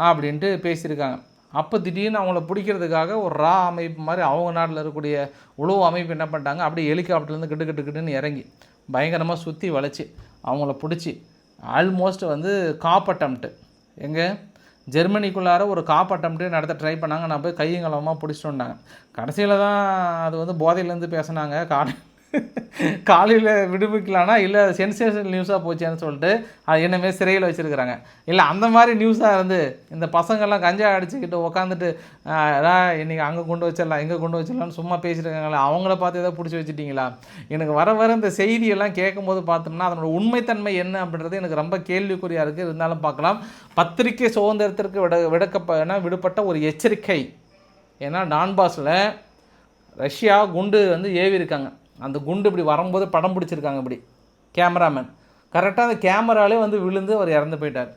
Speaker 1: அப்படின்ட்டு பேசியிருக்காங்க. அப்போ திடீர்னு அவங்கள பிடிக்கிறதுக்காக ஒரு ரா அமைப்பு மாதிரி அவங்க நாட்டில் இருக்கக்கூடிய உளவு அமைப்பு என்ன பண்ணிட்டாங்க? அப்படியே ஹெலிகாப்டர்லேருந்து கிட்டு கிட்டு கிட்டுன்னு இறங்கி பயங்கரமாக சுற்றி வளைச்சி அவங்கள பிடிச்சி ஆல்மோஸ்ட் வந்து காப்பட்டம்ட்டு எங்கே? ஜெர்மனிக்குள்ளார ஒரு காப்பட்டம்ட்டு நடத்த ட்ரை பண்ணாங்க. நான் போய் கையங்கலமாக பிடிச்சிட்டு வந்தாங்க கடைசியில் தான் அது வந்து போதையிலேருந்து பேசுனாங்க. காலை காலையில் விடுவிக்கலானா இல்லை சென்சேஷனல் நியூஸாக போச்சேன்னு சொல்லிட்டு அது என்னமே சிறையில் வச்சுருக்குறாங்க. இல்லை அந்த மாதிரி நியூஸாக இருந்து இந்த பசங்கள்லாம் கஞ்சா அடிச்சுக்கிட்டு உக்காந்துட்டு இன்றைக்கி அங்கே கொண்டு வச்சிடலாம் இங்கே கொண்டு வச்சிடலாம்னு சும்மா பேசியிருக்காங்களே அவங்கள பார்த்து ஏதோ பிடிச்சி வச்சுட்டிங்களா? எனக்கு வர வர இந்த செய்தியெல்லாம் கேட்கும்போது பார்த்தோம்னா அதனோட உண்மைத்தன்மை என்ன அப்படின்றது எனக்கு ரொம்ப கேள்விக்குறியாக இருக்குது இருந்தாலும் பார்க்கலாம். பத்திரிகை சுதந்திரத்திற்கு விட விடக்கப்ப விடுபட்ட ஒரு எச்சரிக்கை. ஏன்னா டான்பாஸில் ரஷ்யா குண்டு வந்து ஏவி இருக்காங்க அந்த குண்டு இப்படி வரும்போது படம் பிடிச்சிருக்காங்க இப்படி. கேமராமேன் கரெக்டாக அந்த கேமராலே வந்து விழுந்து அவர் இறந்து போயிட்டார்.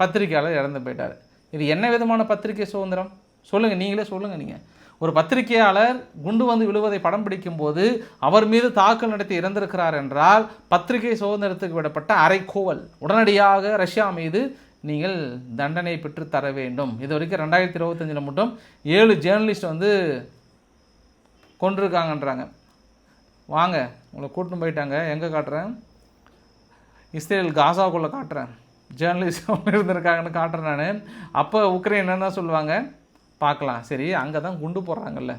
Speaker 1: பத்திரிக்கையாளர் இறந்து போயிட்டார். இது என்ன விதமான பத்திரிகை சுதந்திரம்? சொல்லுங்கள் நீங்களே சொல்லுங்கள் நீங்கள் ஒரு பத்திரிகையாளர் குண்டு வந்து விழுவதை படம் பிடிக்கும்போது அவர் மீது தாக்கல் நடத்தி இறந்திருக்கிறார் என்றால் பத்திரிகை சுதந்திரத்துக்கு விடப்பட்ட அரைக்கோவல் உடனடியாக ரஷ்யா மீது நீங்கள் தண்டனை பெற்று தர வேண்டும். இது வரைக்கும் ரெண்டாயிரத்தி இருபத்தஞ்சில் மட்டும் ஏழு ஜேர்னலிஸ்ட் வந்து கொண்டிருக்காங்கன்றாங்க வாங்க உங்களை கூட்டின்னு போயிட்டாங்க. எங்கே காட்டுறேன்? இஸ்ரேல் காசாவுக்குள்ளே காட்டுறேன். ஜேர்னலிஸ்ட் இருந்திருக்காங்கன்னு காட்டுறேன் நான். அப்போ உக்ரைன் என்னென்ன சொல்லுவாங்க? பார்க்கலாம். சரி அங்கே தான் குண்டு போடுறாங்கல்ல.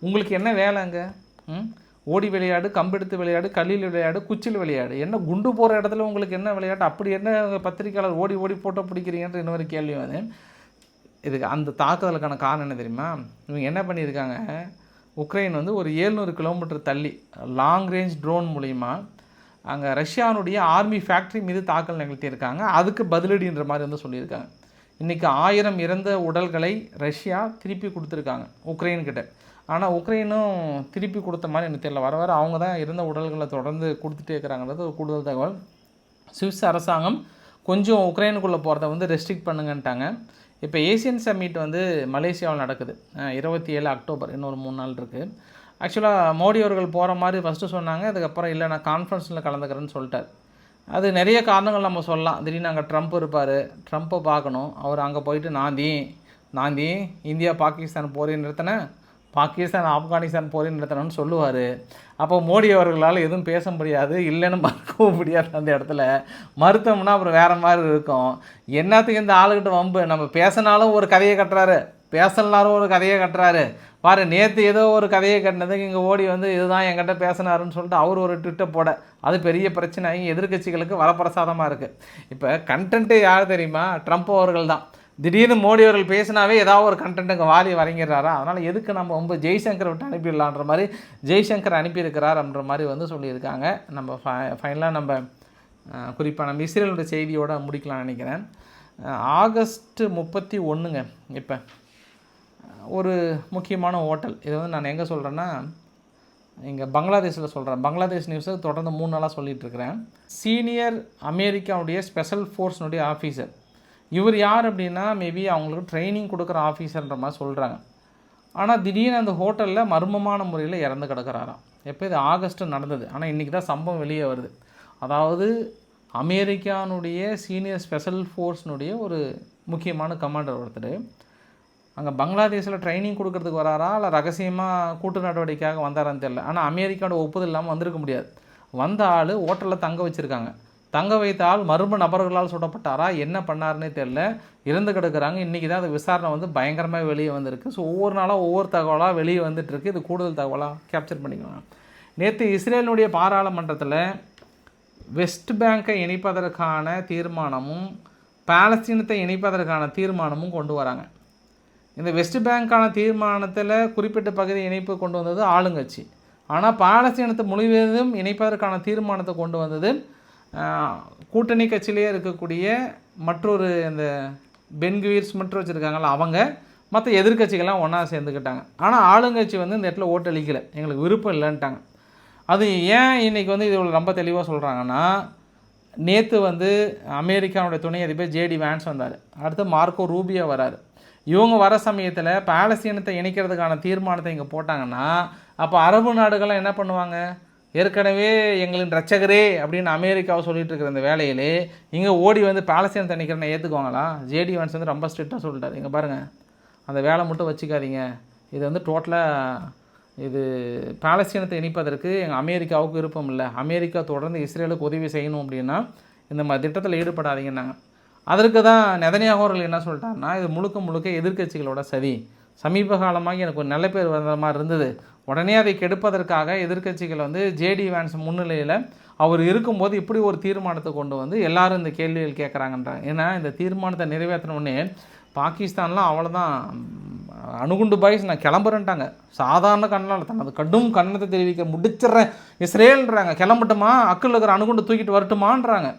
Speaker 1: உங்களுக்கு என்ன வேலை அங்கே? ம்? ஓடி விளையாடு கம்பெடுத்து விளையாடு கல்லில் விளையாடு குச்சில் விளையாடு. என்ன குண்டு போகிற இடத்துல உங்களுக்கு என்ன விளையாட்டு? அப்படி என்ன பத்திரிக்கையாளர் ஓடி ஓடி போட்டோ பிடிக்கிறீங்கன்ற இன்னொரு கேள்வி வந்து இதுக்கு அந்த தாக்குதலுக்கான காரணம் என்ன தெரியுமா? இவங்க என்ன பண்ணியிருக்காங்க? உக்ரைன் வந்து ஒரு ஏழ்நூறு கிலோமீட்டர் தள்ளி லாங் ரேஞ்ச் ட்ரோன் மூலிமா அங்கே ரஷ்யானுடைய ஆர்மி ஃபேக்ட்ரி மீது தாக்கல் நிகழ்த்தியிருக்காங்க. அதுக்கு பதிலடின்ற மாதிரி வந்து சொல்லியிருக்காங்க. இன்றைக்கி ஆயிரம் இறந்த உடல்களை ரஷ்யா திருப்பி கொடுத்துருக்காங்க உக்ரைன்கிட்ட ஆனால் உக்ரைனும் திருப்பி கொடுத்த மாதிரி எனக்கு தெரியல. வர வர அவங்க தான் இருந்த உடல்களை தொடர்ந்து கொடுத்துட்டே இருக்கிறாங்கிறது ஒரு கூடுதல் தகவல். சுவிஸ் அரசாங்கம் கொஞ்சம் உக்ரைனுக்குள்ளே போகிறத வந்து ரெஸ்ட்ரிக்ட் பண்ணுங்கன்ட்டாங்க. இப்போ ஏசியன் சம்மிட் வந்து மலேசியாவில் நடக்குது. இருபத்தி ஏழு அக்டோபர் இன்னொரு மூணு நாள் இருக்குது ஆக்சுவலாக மோடி அவர்கள் போகிற மாதிரி ஃபஸ்ட்டு சொன்னாங்க அதுக்கப்புறம் இல்லை நான் கான்ஃபரன்ஸில் கலந்துக்கிறேன்னு சொல்லிட்டார். அது நிறைய காரணங்கள் நம்ம சொல்லலாம். திடீர்னு அங்கே ட்ரம்ப் இருப்பார். ட்ரம்ப்பை பார்க்கணும். அவர் அங்கே போயிட்டு நான் நாந்தி நான் இந்தியா பாகிஸ்தான் போரே நிறுத்தினேன். பாகிஸ்தான் ஆப்கானிஸ்தான் போரே நடத்தணும்னு சொல்லுவார். அப்போ மோடி அவர்களால் எதுவும் பேச முடியாது இல்லைன்னு மறுக்கவும் முடியாது அந்த இடத்துல. மறுத்தோம்னா அப்புறம் வேறு மாதிரி இருக்கும். என்னத்துக்கு இந்த ஆளுகிட்ட வம்பு? நம்ம பேசினாலும் ஒரு கதையை கட்டுறாரு. பேசலனாலும் ஒரு கதையை கட்டுறாரு. பாரு நேற்று ஏதோ ஒரு கதையை கட்டினதுக்கு இங்கே ஓடி வந்து இதுதான் என்கிட்ட பேசினாருன்னு சொல்லிட்டு அவர் ஒரு ட்விட்டை போட. அது பெரிய பிரச்சனை. எதிர்கட்சிகளுக்கு வரப்பிரசாதமாக இருக்குது இப்போ கண்டென்ட்டு யார் தெரியுமா? ட்ரம்ப் அவர்கள் தான் திடீர்னு மோடி அவர்கள் பேசினாவே ஏதாவது ஒரு கண்டென்ட் அங்கே வாலி வரைங்கிறாரா அதனால் எதுக்கு நம்ம ரொம்ப ஜெய்சங்கர் விட்டு அனுப்பிடலான்ற மாதிரி ஜெய்சங்கர் அனுப்பியிருக்கிறார் அப்படின்ற மாதிரி வந்து சொல்லியிருக்காங்க. நம்ம ஃபை ஃபைனலாக நம்ம குறிப்பாக நம்ம இஸ்ரேலுடைய செய்தியோடு முடிக்கலாம்னு நினைக்கிறேன். ஆகஸ்ட் முப்பத்தி ஒன்றுங்க இப்போ ஒரு முக்கியமான ஹோட்டல் இதை வந்து நான் எங்கே சொல்கிறேன்னா இங்கே பங்களாதேஷில் சொல்கிறேன் பங்களாதேஷ் நியூஸை தொடர்ந்து மூணு நாளாக சொல்லிகிட்ருக்கிறேன் சீனியர் அமெரிக்காவுடைய ஸ்பெஷல் ஃபோர்ஸ்னுடைய ஆஃபீஸர் இவர் யார் அப்படின்னா மேபி அவங்களுக்கு ட்ரைனிங் கொடுக்குற ஆஃபீஸர்ன்ற மாதிரி சொல்கிறாங்க ஆனால் திடீர்னு அந்த ஹோட்டலில் மர்மமான முறையில் இறந்து கிடக்கிறாராம். எப்போ இது? ஆகஸ்ட்டு நடந்தது. ஆனால் இன்றைக்கி தான் சம்பவம் வெளியே வருது. அதாவது அமெரிக்கானுடைய சீனியர் ஸ்பெஷல் ஃபோர்ஸ்னுடைய ஒரு முக்கியமான கமாண்டர் ஒருத்தர் அங்கே பங்களாதேஷில் ட்ரைனிங் கொடுக்கறதுக்கு வராரா? இல்லை ரகசியமாக கூட்டு நடவடிக்கையாக வந்தாரான்னு தெரில ஆனால் அமெரிக்காவோட ஒப்புதல் இல்லாமல் வந்திருக்க முடியாது. வந்த ஆள் ஹோட்டலில் தங்க வச்சுருக்காங்க. தங்க வைத்தால் மர்ம நபர்களால் சுடப்பட்டாரா? என்ன பண்ணாருன்னே தெரில இறந்து கிடக்குறாங்க. இன்றைக்கி தான் அது விசாரணை வந்து பயங்கரமாக வெளியே வந்திருக்கு. ஸோ ஒவ்வொரு நாளாக ஒவ்வொரு தகவலாக வெளியே வந்துட்டுருக்கு. இது கூடுதல் தகவலாக கேப்சர் பண்ணிக்கலாம். நேற்று இஸ்ரேலினுடைய பாராளுமன்றத்தில் வெஸ்ட் பேங்கை இணைப்பதற்கான தீர்மானமும் பாலஸ்தீனத்தை இணைப்பதற்கான தீர்மானமும் கொண்டு வராங்க. இந்த வெஸ்ட் பேங்க்கான தீர்மானத்தில் குறிப்பிட்ட பகுதி இணைப்பு கொண்டு வந்தது ஆளுங்கட்சி. ஆனால் பாலஸ்தீனத்தை முழுவதும் இணைப்பதற்கான தீர்மானத்தை கொண்டு வந்தது கூட்டணி கட்சியிலேயே இருக்கக்கூடிய மற்றொரு இந்த பென்குவீர்ஸ் மற்றும் வச்சுருக்காங்களா அவங்க மற்ற எதிர்க்கட்சிகள்லாம் ஒன்றா சேர்ந்துக்கிட்டாங்க. ஆனால் ஆளுங்கட்சி வந்து இந்த இடத்துல ஓட்டளிக்கலை எங்களுக்கு விருப்பம் இல்லைன்ட்டாங்க. அது ஏன் இன்றைக்கி வந்து இது ரொம்ப தெளிவாக சொல்கிறாங்கன்னா நேற்று வந்து அமெரிக்காவுடைய துணை அதிபர் ஜேடி வேன்ஸ் வந்தார். அடுத்து மார்க்கோ ரூபியோ வராரு. இவங்க வர சமயத்தில் பாலஸ்தீனத்தை இணைக்கிறதுக்கான தீர்மானத்தை இங்கே போட்டாங்கன்னா அப்போ அரபு நாடுகள்லாம் என்ன பண்ணுவாங்க? ஏற்கனவே எங்களின் ரட்சகரே அப்படின்னு அமெரிக்காவை சொல்லிட்டு இருக்கிற இந்த வேலையிலே இங்கே ஓடி வந்து பாலஸ்தீனத்தை இணைக்கிறனை ஏற்றுக்குவாங்களா ஜேடி வேன்ஸ் வந்து ரொம்ப ஸ்ட்ரிக்டாக சொல்லிட்டார். இங்கே பாருங்கள் அந்த வேலை மட்டும் வச்சுக்காதீங்க. இது வந்து டோட்டலாக இது பாலஸ்தீனத்தை இணைப்பதற்கு எங்கள் அமெரிக்காவுக்கு விருப்பம் இல்லை. அமெரிக்கா தொடர்ந்து இஸ்ரேலுக்கு உதவி செய்யணும் அப்படின்னா இந்த மாதிரி திட்டத்தில் ஈடுபடாதீங்கன்னாங்க. அதற்கு தான் நெதனியாக அவர்கள் என்ன சொல்லிட்டாருன்னா இது முழுக்க முழுக்க எதிர்க்கட்சிகளோட சதி. சமீப காலமாக எனக்கு ஒரு நல்ல பேர் வந்த மாதிரி இருந்தது. உடனே அதை கெடுப்பதற்காக எதிர்க்கட்சிகள் வந்து ஜேடி வேன்ஸ் முன்னிலையில் அவர் இருக்கும்போது இப்படி ஒரு தீர்மானத்தை கொண்டு வந்து எல்லாரும் இந்த கேள்விகள் கேட்குறாங்கன்றாங்க ஏன்னா இந்த தீர்மானத்தை நிறைவேற்றினோடனே பாகிஸ்தான்லாம் அவ்வளோதான் அணுகுண்டு பாய்ஸ் நான் கிளம்புறேன்ட்டாங்க. சாதாரண கண்ணால் தனது கடும் கண்ணத்தை தெரிவிக்க முடிச்சிடுறேன். இஸ்ரேல்ன்றாங்க. கிளம்பட்டுமா? அக்கில் இருக்கிற அணுகுண்டு தூக்கிட்டு வரட்டுமான்றாங்க.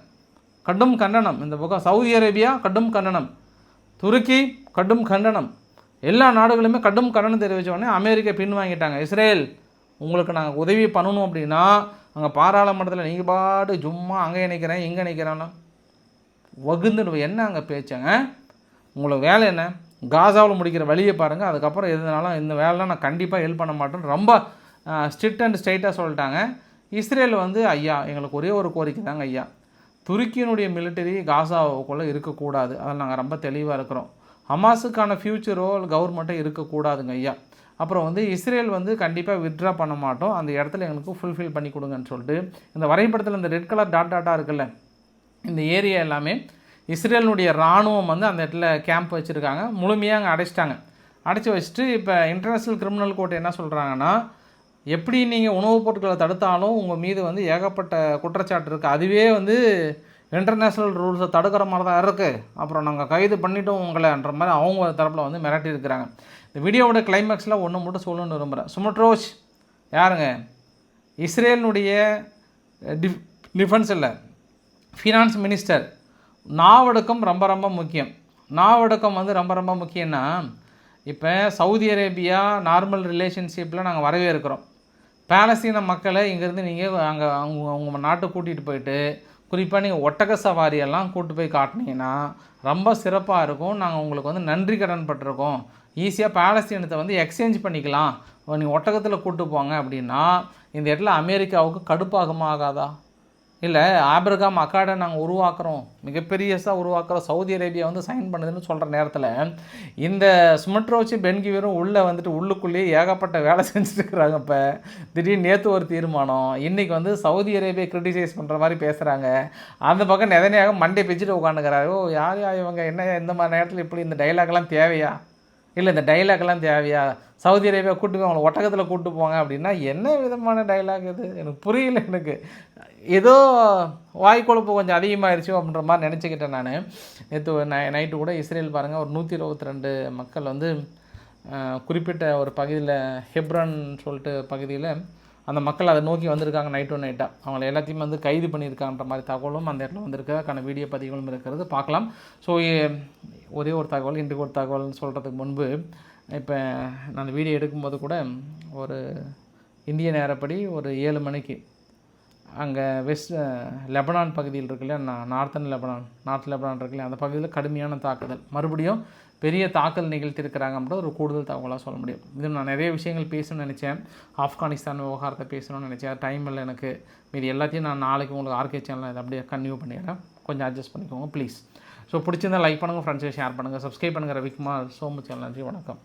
Speaker 1: கடும் கண்டனம். இந்த பக்கம் சவுதி அரேபியா கடும் கண்டனம். துருக்கி கடும் கண்டனம். எல்லா நாடுகளுமே கடும் கண்டனம் தெரிவித்த உடனே அமெரிக்கா பின்வாங்கிட்டாங்க. இஸ்ரேல் உங்களுக்கு நாங்கள் உதவி பண்ணணும் அப்படின்னா அங்கே பாராளுமன்றத்தில் நீங்கள் பாட்டு சும்மா அங்கே நினைக்கிறேன் இங்கே நினைக்கிறேன்னா வகுந்துன்னு என்ன அங்கே பேச்சாங்க? உங்களுக்கு வேலை என்ன? காசாவில் முடிக்கிற வழியை பாருங்கள் அதுக்கப்புறம் எதுனாலும் இந்த வேலைலாம் நான் கண்டிப்பாக ஹெல்ப் பண்ண மாட்டேன்னு ரொம்ப ஸ்ட்ரிக்ட் அண்ட் ஸ்ட்ரைட்டாக சொல்லிட்டாங்க. இஸ்ரேல் வந்து ஐயா எங்களுக்கு ஒரே ஒரு கோரிக்கை தாங்க ஐயா. துருக்கியினுடைய மிலிட்டரி காசாவுக்குள்ளே இருக்கக்கூடாது. அதில் நாங்கள் ரொம்ப தெளிவாக இருக்கிறோம். ஹமாஸுக்கான ஃப்யூச்சரோ கவர்மெண்ட்டோ இருக்கக்கூடாதுங்க ஐயா. அப்புறம் வந்து இஸ்ரேல் வந்து கண்டிப்பாக வித்ட்ரா பண்ண மாட்டோம். அந்த இடத்துல எங்களுக்கு ஃபுல்ஃபில் பண்ணி கொடுங்கன்னு சொல்லிட்டு இந்த வரைபடத்தில் இந்த ரெட் கலர் டாட் டாட்டாக இருக்குல்ல இந்த ஏரியா எல்லாமே இஸ்ரேலினுடைய இராணுவம் வந்து அந்த இடத்துல கேம்ப் வச்சுருக்காங்க. முழுமையாக அங்கே அடைச்சிட்டாங்க. அடைச்சி வச்சுட்டு இப்போ இன்டர்நேஷ்னல் கிரிமினல் கோர்ட் என்ன சொல்கிறாங்கன்னா எப்படி நீங்கள் உணவுப் பொருட்களை தடுத்தாலும் உங்கள் மீது வந்து ஏகப்பட்ட குற்றச்சாட்டு இருக்குது அதுவே வந்து இன்டர்நேஷ்னல் ரூல்ஸை தடுக்கிற மாதிரி தான் இருக்குது அப்புறம் நாங்கள் கைது பண்ணிட்டோம் உங்களைன்ற மாதிரி அவங்க தரப்பில் வந்து மிரட்டி இருக்கிறாங்க. இந்த வீடியோவோட கிளைமேக்ஸில் ஒன்று மட்டும் சொல்லணும்னு விரும்புகிறேன் சுமட்ரோஷ் யாருங்க? இஸ்ரேலினுடைய டிஃப் டிஃபென்ஸ் இல்லை. ஃபினான்ஸ் மினிஸ்டர் நாவடக்கம் ரொம்ப ரொம்ப முக்கியம். நாவடக்கம் வந்து ரொம்ப ரொம்ப முக்கியம்னா இப்போ சவுதி அரேபியா நார்மல் ரிலேஷன்ஷிப்பில் நாங்கள் வரவேற்கிறோம். பாலஸ்தீன மக்களை இங்கேருந்து நீங்கள் அங்கே அவங்க அவங்க நாட்டை கூட்டிகிட்டு போயிட்டு குறிப்பாக நீங்கள் ஒட்டக சவாரியெல்லாம் கூட்டு போய் காட்டினீங்கன்னா ரொம்ப சிறப்பாக இருக்கும். நாங்கள் உங்களுக்கு வந்து நன்றி கடன் பட்டிருக்கோம். ஈஸியாக பாலஸ்தீனத்தை வந்து எக்ஸ்சேஞ்ச் பண்ணிக்கலாம். நீங்கள் ஒட்டகத்தில் கூட்டு போங்க அப்படின்னா இந்த இடத்துல அமெரிக்காவுக்கு கடுப்பாகமாகாதா இல்லை ஆபிரகாம் அக்காடை நாங்கள் உருவாக்குறோம். மிகப்பெரியஸாக உருவாக்குறோம் சவுதி அரேபியா வந்து சைன் பண்ணுதுன்னு சொல்கிற நேரத்தில் இந்த சுமட்ரோச்சி பென்கிவரும் உள்ளே வந்துட்டு உள்ளுக்குள்ளேயே ஏகப்பட்ட வேலை செஞ்சுருக்குறாங்க இப்போ. திடீர்னு நேற்று ஒரு தீர்மானம் இன்றைக்கி வந்து சவுதி அரேபியா கிரிட்டிசைஸ் பண்ணுற மாதிரி பேசுகிறாங்க அந்த பக்கம் நெதனையாக மண்டே பிச்சுட்டு உட்காந்துக்கிறாரு. ஓ யார் இவங்க? என்ன இந்த மாதிரி நேரத்தில் இப்படி இந்த டைலாக்லாம் தேவையா? இல்லை இந்த டைலாக்லாம் தேவையா? சவுதி அரேபியா கூட்டு போய் அவங்களை ஒட்டகத்தில் கூட்டு போங்க அப்படின்னா என்ன விதமான டைலாக் இது? எனக்கு புரியல எனக்கு. ஏதோ வாய்க்கொழுப்பு கொஞ்சம் அதிகமாகிடுச்சு அப்படின்ற மாதிரி நினச்சிக்கிட்டேன் நான். நேற்று நை நைட்டு கூட இஸ்ரேல் பாருங்கள் ஒரு நூற்றி இருபத்தி ரெண்டு மக்கள் வந்து குறிப்பிட்ட ஒரு பகுதியில் ஹெப்ரான் சொல்லிட்டு பகுதியில் அந்த மக்கள் அதை நோக்கி வந்திருக்காங்க நைட் டு நைட்டாக அவங்கள எல்லாத்தையும் வந்து கைது பண்ணியிருக்கான்ற மாதிரி தகவலும் அந்த இடத்துல வந்திருக்கிறதுக்கான வீடியோ பதிவுகளும் இருக்கிறது. பார்க்கலாம். ஸோ ஒரே ஒரு தகவல் இன்றைக்கு ஒரு தகவல்னு சொல்கிறதுக்கு முன்பு இப்போ நான் அந்த வீடியோ எடுக்கும்போது கூட ஒரு இந்திய நேரப்படி ஒரு ஏழு மணிக்கு அங்கே வெஸ்ட் லெபனான் பகுதியில் இருக்குல்ல நான் நார்த்தன் லெபனான் நார்த் லெபனான் இருக்குல்ல அந்த பகுதியில் கடுமையான தாக்குதல். மறுபடியும் பெரிய தாக்கல் நிகழ்த்திருக்கிறாங்கன்ற ஒரு கூடுதல் தகவலாக சொல்ல முடியும். இது நான் நிறைய விஷயங்கள் பேசணும்னு நினச்சேன். ஆப்கானிஸ்தான் விவகாரத்தை பேசணும்னு நினச்சேன். டைம் இல்லை எனக்கு. மீது எல்லாத்தையும் நான் நாளைக்கு உங்களுக்கு ஆர்கே சேனலில் இதை அப்படியே கன்டினியூ பண்ணிடுறேன். கொஞ்சம் அட்ஜஸ்ட் பண்ணிக்கோங்க ப்ளீஸ் ஸோ பிடிச்சிருந்தால் லைக் பண்ணுங்கள் ஃப்ரெண்ட்ஸை ஷேர் பண்ணுங்கள் சப்ஸ்கிரைப் பண்ணுங்கள் ரவிக்குமார். சோமு சேனல் நன்றி வணக்கம்.